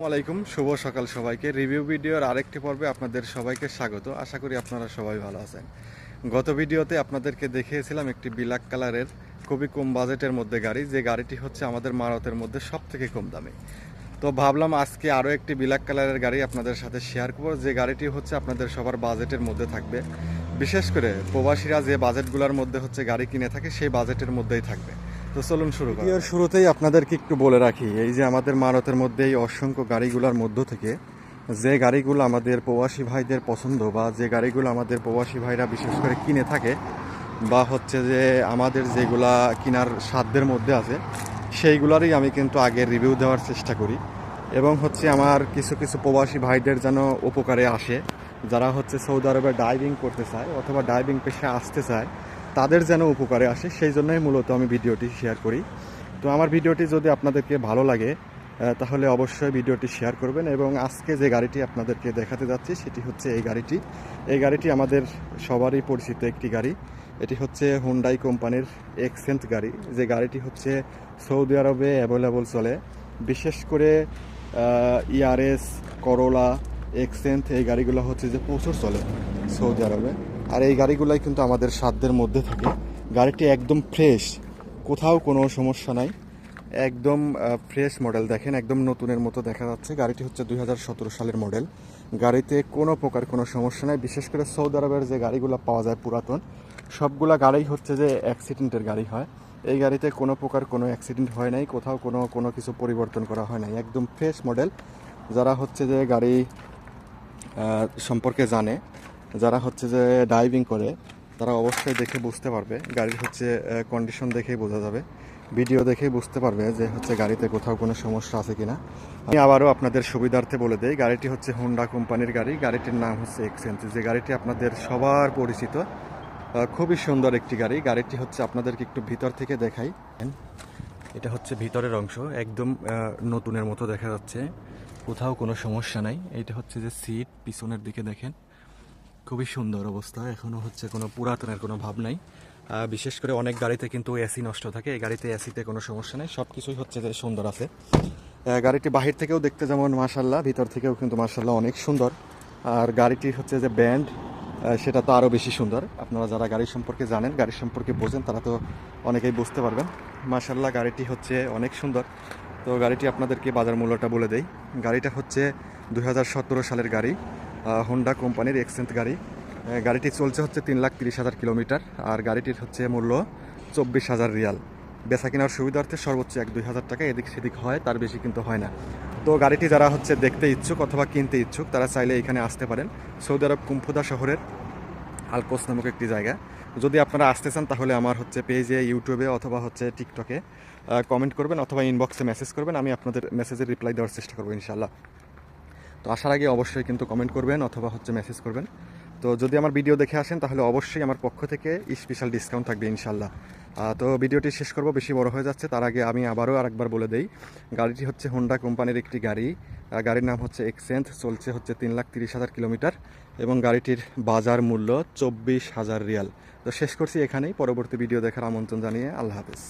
আসসালামাইকুম শুভ সকাল সবাইকে। রিভিউ ভিডিওর আরেকটি পর্বে আপনাদের সবাইকে স্বাগত। আশা করি আপনারা সবাই ভালো আছেন। গত ভিডিওতে আপনাদেরকে দেখিয়েছিলাম একটি বিলাক কালারের, খুবই কম বাজেটের মধ্যে গাড়ি, যে গাড়িটি হচ্ছে আমাদের মারতের মধ্যে সব থেকে কম দামে। তো ভাবলাম আজকে আরও একটি বিলাক কালারের গাড়ি আপনাদের সাথে শেয়ার করব। যে গাড়িটি হচ্ছে আপনাদের সবার বাজেটের মধ্যে থাকবে। বিশেষ করে প্রবাসীরা যে বাজেটগুলোর মধ্যে হচ্ছে গাড়ি কিনে থাকে, সেই বাজেটের মধ্যেই থাকবে। তো চলুন শুরু করি শুরুতেই আপনাদেরকে একটু বলে রাখি, এই যে আমাদের মারতের মধ্যে এই অসংখ্য গাড়িগুলোর মধ্য থেকে যে গাড়িগুলো আমাদের প্রবাসী ভাইদের পছন্দ বা যে গাড়িগুলো আমাদের প্রবাসী ভাইরা বিশেষ করে কিনে থাকে বা হচ্ছে যে আমাদের যেগুলা কেনার সাধ্যের মধ্যে আছে, সেইগুলারই আমি কিন্তু আগে রিভিউ দেওয়ার চেষ্টা করি এবং হচ্ছে আমার কিছু কিছু প্রবাসী ভাইদের যেন উপকারে আসে, যারা হচ্ছে সৌদি আরবে ডাইভিং করতে চায় অথবা ডাইভিং পেশায় আসতে চায় তাদের যেন উপকারে আসে, সেই জন্যই মূলত আমি ভিডিওটি শেয়ার করি। তো আমার ভিডিওটি যদি আপনাদেরকে ভালো লাগে তাহলে অবশ্যই ভিডিওটি শেয়ার করবেন এবং আজকে যে গাড়িটি আপনাদেরকে দেখাতে যাচ্ছি, সেটি হচ্ছে এই গাড়িটি। এই গাড়িটি আমাদের সবারই পরিচিত একটি গাড়ি। এটি হচ্ছে হুন্ডাই কোম্পানির এক্সেন্ট গাড়ি। যে গাড়িটি হচ্ছে সৌদি আরবে অ্যাভেলেবল চলে। বিশেষ করে ইয়ারএস করোলা এক্সেন্ট এই গাড়িগুলো হচ্ছে যে প্রচুর চলে সৌদি আরবে। আর এই গাড়িগুলাই কিন্তু আমাদের সাধ্যের মধ্যে থাকে। গাড়িটি একদম ফ্রেশ কোথাও কোনো সমস্যা নাই। একদম ফ্রেশ মডেল দেখেন, একদম নতুনের মতো দেখা যাচ্ছে। গাড়িটি হচ্ছে দুই হাজার সতেরো সালের মডেল গাড়িতে কোনো প্রকার কোনো সমস্যা নাই। বিশেষ করে সৌদি আরবের যে গাড়িগুলো পাওয়া যায় পুরাতন, সবগুলা গাড়ি হচ্ছে যে অ্যাক্সিডেন্টের গাড়ি হয়। এই গাড়িতে কোনো প্রকার কোনো অ্যাক্সিডেন্ট হয় নাই, কোথাও কোনো কোনো কিছু পরিবর্তন করা হয় নাই। একদম ফ্রেশ মডেল যারা হচ্ছে যে গাড়ি সম্পর্কে জানে যারা হচ্ছে যে ডাইভিং করে, তারা অবশ্যই দেখে বুঝতে পারবে। গাড়ির হচ্ছে কন্ডিশন দেখেই বোঝা যাবে। ভিডিও দেখেই বুঝতে পারবে যে হচ্ছে গাড়িতে কোথাও কোনো সমস্যা আছে কিনা। আমি আবারও আপনাদের সুবিধার্থে বলে দেই, গাড়িটি হচ্ছে হোন্ডা কোম্পানির গাড়ি। গাড়িটির নাম হচ্ছে এক্সেন্স যে গাড়িটি আপনাদের সবার পরিচিত খুবই সুন্দর একটি গাড়ি। গাড়িটি হচ্ছে আপনাদেরকে একটু ভিতর থেকে দেখাই। এটা হচ্ছে ভিতরের অংশ, একদম নতুনের মতো দেখা যাচ্ছে। কোথাও কোনো সমস্যা নাই। এটা হচ্ছে যে সিট পিছনের দিকে দেখেন। খুবই সুন্দর অবস্থা। এখনও হচ্ছে কোনো পুরাতনের কোনো ভাব নাই। বিশেষ করে অনেক গাড়িতে কিন্তু এসি নষ্ট থাকে। এই গাড়িতে এসিতে কোনো সমস্যা নেই। সব কিছুই হচ্ছে যে সুন্দর আছে। গাড়িটি বাহির থেকেও দেখতে যেমন মার্শাল্লাহ ভিতর থেকেও কিন্তু মার্শাল্লাহ অনেক সুন্দর। আর গাড়িটি হচ্ছে যে ব্যান্ড সেটা তো আরও বেশি সুন্দর। আপনারা যারা গাড়ি সম্পর্কে জানেন, গাড়ি সম্পর্কে বোঝেন, তারা তো অনেকেই বুঝতে পারবেন। মার্শাল্লাহ গাড়িটি হচ্ছে অনেক সুন্দর। তো গাড়িটি আপনাদেরকে বাজার মূল্যটা বলে দেই। গাড়িটা হচ্ছে দু হাজার সতেরো সালের গাড়ি। হোন্ডা কোম্পানির এক্সেন্ট গাড়ি। গাড়িটি চলছে হচ্ছে তিন লাখ তিরিশ হাজার কিলোমিটার, আর গাড়িটির হচ্ছে মূল্য চব্বিশ হাজার রিয়াল। বেচা কেনার সুবিধার্থে সর্বোচ্চ এক দুই হাজার টাকা এদিক সেদিক হয়, তার বেশি কিন্তু হয় না। তো গাড়িটি যারা হচ্ছে দেখতে ইচ্ছুক অথবা কিনতে ইচ্ছুক, তারা চাইলে এখানে আসতে পারেন। সৌদি আরব কুম্ফুদা শহরের আলকোস নামক একটি জায়গা। যদি আপনারা আসতে চান, তাহলে আমার হচ্ছে পেজে, ইউটিউবে অথবা হচ্ছে টিকটকে কমেন্ট করবেন অথবা ইনবক্সে মেসেজ করবেন, আমি আপনাদের মেসেজের রিপ্লাই দেওয়ার চেষ্টা করব ইনশাল্লাহ তো আসার আগে অবশ্যই কিন্তু কমেন্ট করবেন অথবা হচ্ছে মেসেজ করবেন। তো যদি আমার ভিডিও দেখে আসেন, তাহলে অবশ্যই আমার পক্ষ থেকে স্পেশাল ডিসকাউন্ট থাকবে ইনশাল্লাহ। তো ভিডিওটি শেষ করব, বেশি বড় হয়ে যাচ্ছে, তার আগে আমি আবারও আরেকবার বলে দেই, গাড়িটি হচ্ছে হোন্ডা কোম্পানির একটি গাড়ি। গাড়ির নাম হচ্ছে এক্সেন্ট চলছে হচ্ছে তিন লাখ তিরিশ হাজার কিলোমিটার এবং গাড়িটির বাজার মূল্য চব্বিশ হাজার রিয়াল। তো শেষ করছি এখানেই, পরবর্তী ভিডিও দেখার আমন্ত্রণ জানিয়ে আল্লাহ হাফেজ।